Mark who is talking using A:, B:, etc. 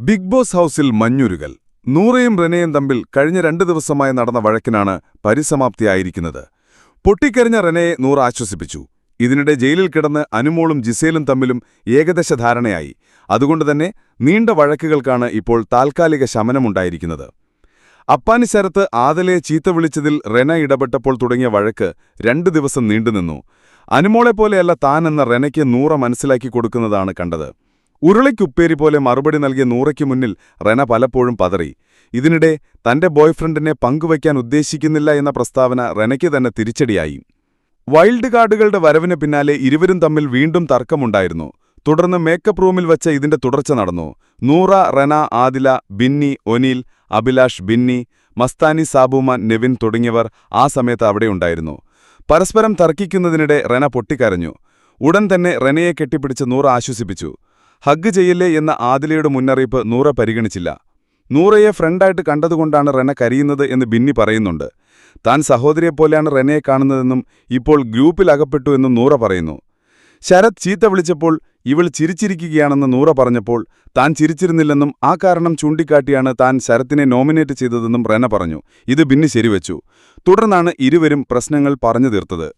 A: Big boss ഹൗസിൽ മഞ്ഞുരുകൽ. നൂറയും റെനയും തമ്മിൽ കഴിഞ്ഞ രണ്ട് ദിവസമായി നടന്ന വഴക്കിനാണ് പരിസമാപ്തിയായിരിക്കുന്നത്. പൊട്ടിക്കരിഞ്ഞ റെനയെ നൂറ് ആശ്വസിപ്പിച്ചു. ഇതിനിടെ ജയിലിൽ കിടന്ന് അനുമോളും ജിസേലും തമ്മിലും ഏകദേശ ധാരണയായി. അതുകൊണ്ടുതന്നെ നീണ്ട വഴക്കുകൾക്കാണ് ഇപ്പോൾ താൽക്കാലിക ശമനമുണ്ടായിരിക്കുന്നത്. അപ്പാനി ആദലയെ ചീത്ത വിളിച്ചതിൽ റെന ഇടപെട്ടപ്പോൾ തുടങ്ങിയ വഴക്ക് രണ്ടു ദിവസം നീണ്ടുനിന്നു. അനുമോളെപ്പോലെയല്ല താനെന്ന റെനയ്ക്ക് നൂറ മനസ്സിലാക്കി കൊടുക്കുന്നതാണ് കണ്ടത്. ഉരുളയ്ക്കുപ്പേരി പോലെ മറുപടി നൽകിയ നൂറയ്ക്ക് മുന്നിൽ റെന പലപ്പോഴും പതറി. ഇതിനിടെ തന്റെ ബോയ്ഫ്രണ്ടിനെ പങ്കുവയ്ക്കാൻ ഉദ്ദേശിക്കുന്നില്ല എന്ന പ്രസ്താവന റെനയ്ക്ക് തന്നെ തിരിച്ചടിയായി. വൈൽഡ് കാർഡുകളുടെ വരവിന് പിന്നാലെ ഇരുവരും തമ്മിൽ വീണ്ടും തർക്കമുണ്ടായിരുന്നു. തുടർന്ന് മേക്കപ്പ് റൂമിൽ വച്ച ഇതിന്റെ തുടർച്ച നടന്നു. നൂറ റെന ആദില ബിന്നി ഒനീൽ അഭിലാഷ് ബിന്നി മസ്താനി സാബുമാൻ നെവിൻ തുടങ്ങിയവർ ആ സമയത്ത് അവിടെയുണ്ടായിരുന്നു പരസ്പരം തർക്കിക്കുന്നതിനിടെ റെന പൊട്ടിക്കരഞ്ഞു. ഉടൻ തന്നെ റെനയെ കെട്ടിപ്പിടിച്ച് നൂറ ആശ്വസിപ്പിച്ചു. ഹഗ് ചെയ്യില്ലേ എന്ന ആദിലയുടെ മുന്നറിയിപ്പ് നൂറ പരിഗണിച്ചില്ല. നൂറയെ ഫ്രണ്ടായിട്ട് കണ്ടതുകൊണ്ടാണ് റെന കരിയുന്നത് എന്ന് ബിന്നി പറയുന്നുണ്ട്. താൻ സഹോദരിയെപ്പോലെയാണ് റെനയെ കാണുന്നതെന്നും ഇപ്പോൾ ഗ്രൂപ്പിൽ അകപ്പെട്ടു എന്നും നൂറ പറയുന്നു. ശരത് ചീത്ത വിളിച്ചപ്പോൾ ഇവൾ ചിരിച്ചിരിക്കുകയാണെന്ന് നൂറ പറഞ്ഞപ്പോൾ താൻ ചിരിച്ചിരുന്നില്ലെന്നും ആ കാരണം ചൂണ്ടിക്കാട്ടിയാണ് താൻ ശരത്തിനെ നോമിനേറ്റ് ചെയ്തതെന്നും റെന പറഞ്ഞു. ഇത് ബിന്നി ശരിവച്ചു. തുടർന്നാണ് ഇരുവരും പ്രശ്നങ്ങൾ പറഞ്ഞു തീർത്തത്.